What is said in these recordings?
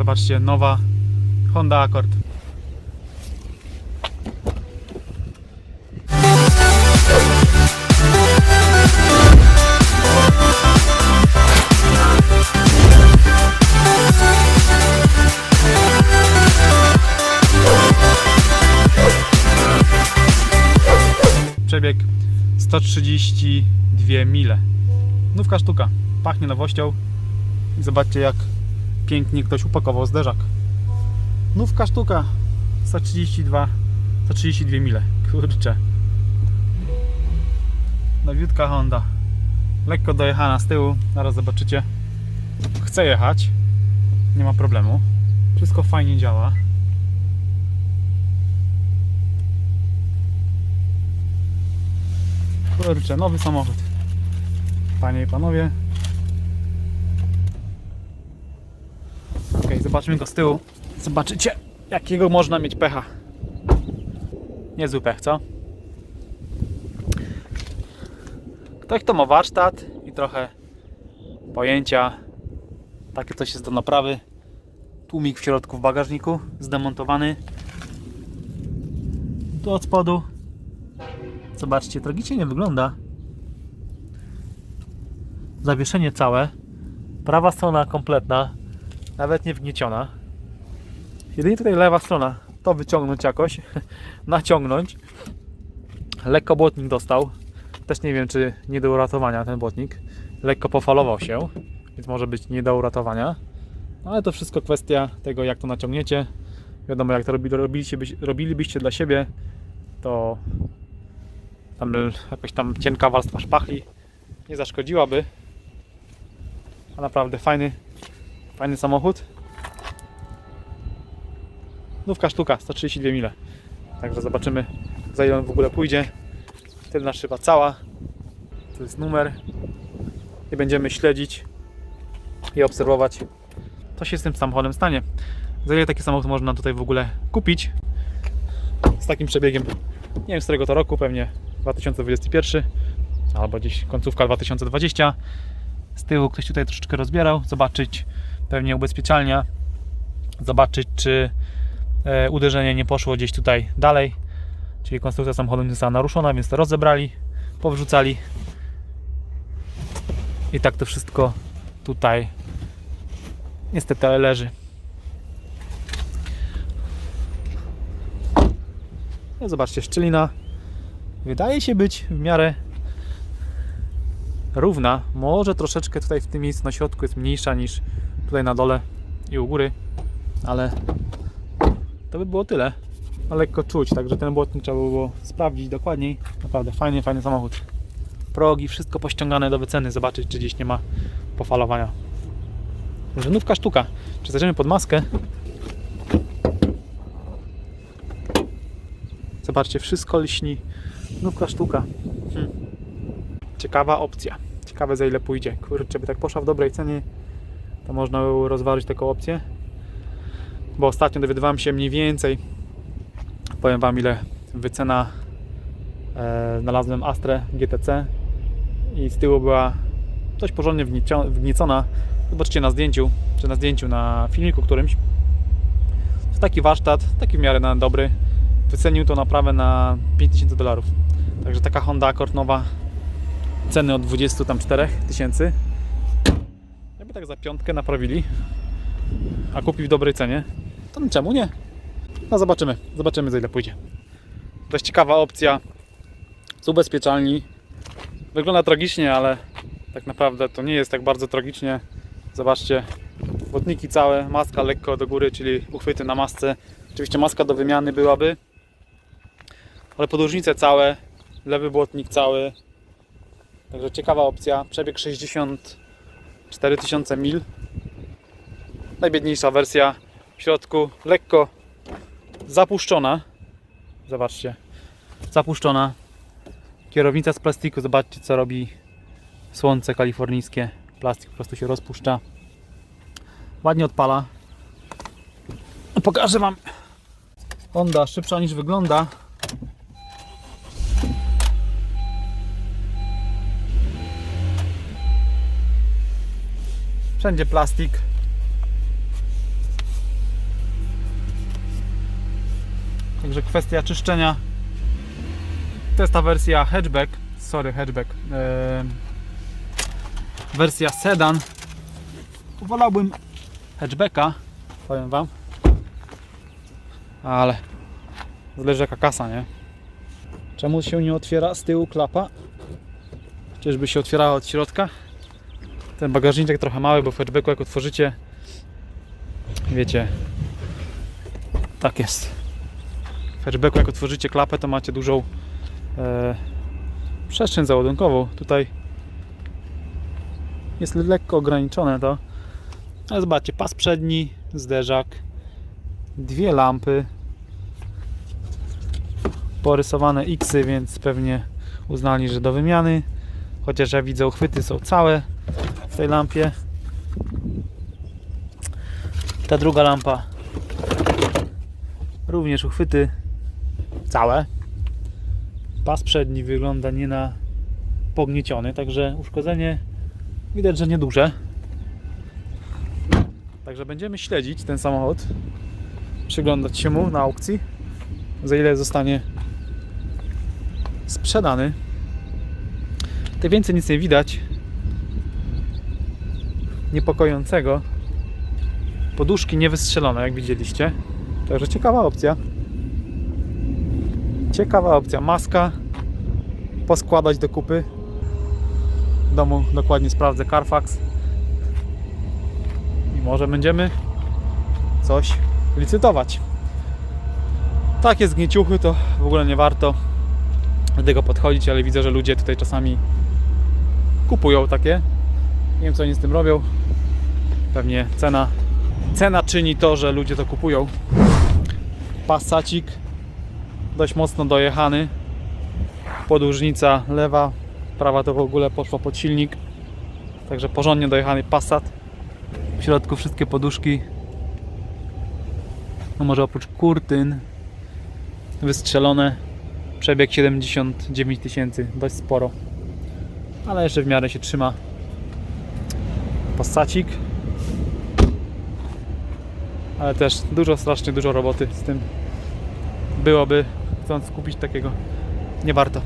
Zobaczcie, nowa Honda Accord. Przebieg 132 mile. Nówka sztuka. Pachnie nowością. Zobaczcie jak pięknie ktoś upakował zderzak. Nówka sztuka. 132 132 mile. Kurczę. Nowiutka Honda. Lekko dojechana z tyłu. Zaraz zobaczycie. Chce jechać. Nie ma problemu. Wszystko fajnie działa. Kurczę, nowy samochód. Panie i panowie. Zobaczmy go z tyłu. Zobaczycie, jakiego można mieć pecha. Niezły pech, co? Ktoś, kto ma warsztat i trochę pojęcia, takie coś jest do naprawy. Tłumik w środku w bagażniku, zdemontowany. Tu od spodu Zobaczcie, tragicznie nie wygląda. Zawieszenie całe. Prawa strona kompletna. Nawet nie wgnieciona. Jedynie tutaj lewa strona. To wyciągnąć jakoś. Naciągnąć. Lekko błotnik dostał. Też nie wiem, czy nie do uratowania ten błotnik. Lekko pofalował się. Więc może być nie do uratowania. Ale to wszystko kwestia tego, jak to naciągniecie. Wiadomo, jak to robi- robiliście, robilibyście dla siebie, to tam jakaś tam cienka warstwa szpachli nie zaszkodziłaby. A naprawdę fajny, fajny samochód. Nówka sztuka, 132 mile. Także zobaczymy za ile on w ogóle pójdzie. Tylna szyba cała. To jest numer. I będziemy śledzić i obserwować co się z tym samochodem stanie. Za ile taki samochód można tutaj w ogóle kupić z takim przebiegiem. Nie wiem z którego to roku, pewnie 2021 albo gdzieś końcówka 2020. Z tyłu ktoś tutaj troszeczkę rozbierał, zobaczyć pewnie ubezpieczalnia, zobaczyć czy e, uderzenie nie poszło gdzieś tutaj dalej, czyli konstrukcja samochodu nie została naruszona, więc to rozebrali, powrzucali i tak to wszystko tutaj niestety leży. No, zobaczcie, szczelina wydaje się być w miarę równa. Może troszeczkę tutaj w tym miejscu na środku jest mniejsza niż tutaj na dole i u góry, ale to by było tyle. A lekko czuć, także ten błotnik trzeba by było sprawdzić dokładniej. Naprawdę fajny, fajny samochód. Progi, wszystko pościągane do wyceny, zobaczyć czy gdzieś nie ma pofalowania. Także nówka sztuka. Zajrzymy pod maskę? Zobaczcie, wszystko lśni. Nówka sztuka. Hmm. Ciekawa opcja. Ciekawe za ile pójdzie. Kurczę, by tak poszła w dobrej cenie, to można by rozważyć taką opcję. Bo ostatnio dowiadywałem się mniej więcej, powiem Wam ile wycena e, znalazłem Astrę GTC i z tyłu była dość porządnie wgniecona. Zobaczcie na zdjęciu, czy na zdjęciu, na filmiku którymś. To taki warsztat, taki w miarę na dobry. Wycenił to naprawę na 5000 dolarów. Także taka Honda Accord nowa, ceny od 24 tysięcy by tak za piątkę naprawili, a kupił w dobrej cenie, to czemu nie? No zobaczymy, zobaczymy za ile pójdzie. Dość ciekawa opcja. Z ubezpieczalni. Wygląda tragicznie, ale tak naprawdę to nie jest tak bardzo tragicznie. Zobaczcie, botniki całe, maska lekko do góry, czyli uchwyty na masce. Oczywiście maska do wymiany byłaby, ale podłużnice całe, lewy błotnik cały. Także ciekawa opcja. Przebieg 60 4000 mil. Najbiedniejsza wersja w środku, lekko zapuszczona. Zobaczcie, zapuszczona. Kierownica z plastiku, zobaczcie co robi słońce kalifornijskie. Plastik po prostu się rozpuszcza. Ładnie odpala. Pokażę Wam. Honda szybsza niż wygląda. Wszędzie plastik. Także kwestia czyszczenia. To jest ta wersja hatchback. Sorry, hatchback. Eee, wersja sedan. Wolałbym hatchbacka, powiem Wam. Ale zależy jaka kasa, nie? Czemu się nie otwiera z tyłu klapa? Czyżby się otwierała od środka? Ten bagażniczek trochę mały, bo w hatchbacku jak otworzycie, wiecie, tak jest. W hatchbacku jak otworzycie klapę, to macie dużą e, przestrzeń załadunkową. Tutaj jest lekko ograniczone to. Ale zobaczcie, pas przedni, zderzak, dwie lampy, porysowane X, więc pewnie uznali, że do wymiany. Chociaż ja widzę, uchwyty są całe tej lampie. Ta druga lampa również uchwyty całe. Pas przedni wygląda nie na pognieciony, także uszkodzenie widać, że nieduże. Także będziemy śledzić ten samochód, przyglądać się mu na aukcji, za ile zostanie sprzedany. Tutaj więcej nic nie widać niepokojącego. Poduszki niewystrzelone, jak widzieliście. Także ciekawa opcja. Ciekawa opcja. Maska poskładać do kupy. W domu dokładnie sprawdzę Carfax. I może będziemy coś licytować. Takie zgnieciuchy to w ogóle nie warto do tego podchodzić, ale widzę, że ludzie tutaj czasami kupują takie. Nie wiem co oni z tym robią. Pewnie cena, cena czyni to, że ludzie to kupują. Passacik dość mocno dojechany. Podłużnica lewa, prawa to w ogóle poszła pod silnik. Także porządnie dojechany Passat. W środku wszystkie poduszki. No może oprócz kurtyn wystrzelone. Przebieg 79 tysięcy, dość sporo. Ale jeszcze w miarę się trzyma. Passacik. Ale też dużo, strasznie dużo roboty z tym byłoby, chcąc kupić takiego, nie warto.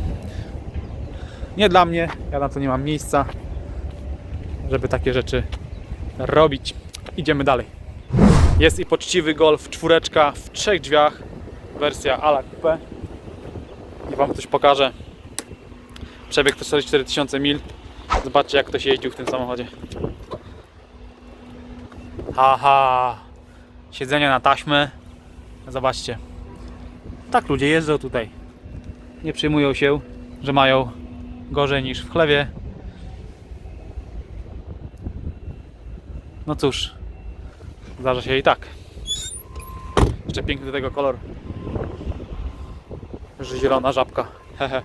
Nie dla mnie, ja na to nie mam miejsca, żeby takie rzeczy robić. Idziemy dalej. Jest i poczciwy Golf czwóreczka w trzech drzwiach, wersja Ala Coupe. I Wam coś pokażę. Przebieg to 44 tysiące mil. Zobaczcie jak ktoś jeździł w tym samochodzie. Haha. Siedzenie na taśmę. Zobaczcie. Tak ludzie jeżdżą tutaj. Nie przejmują się, że mają gorzej niż w chlewie. No cóż, zdarza się i tak. Jeszcze piękny do tego kolor. Że zielona żabka. Hehe.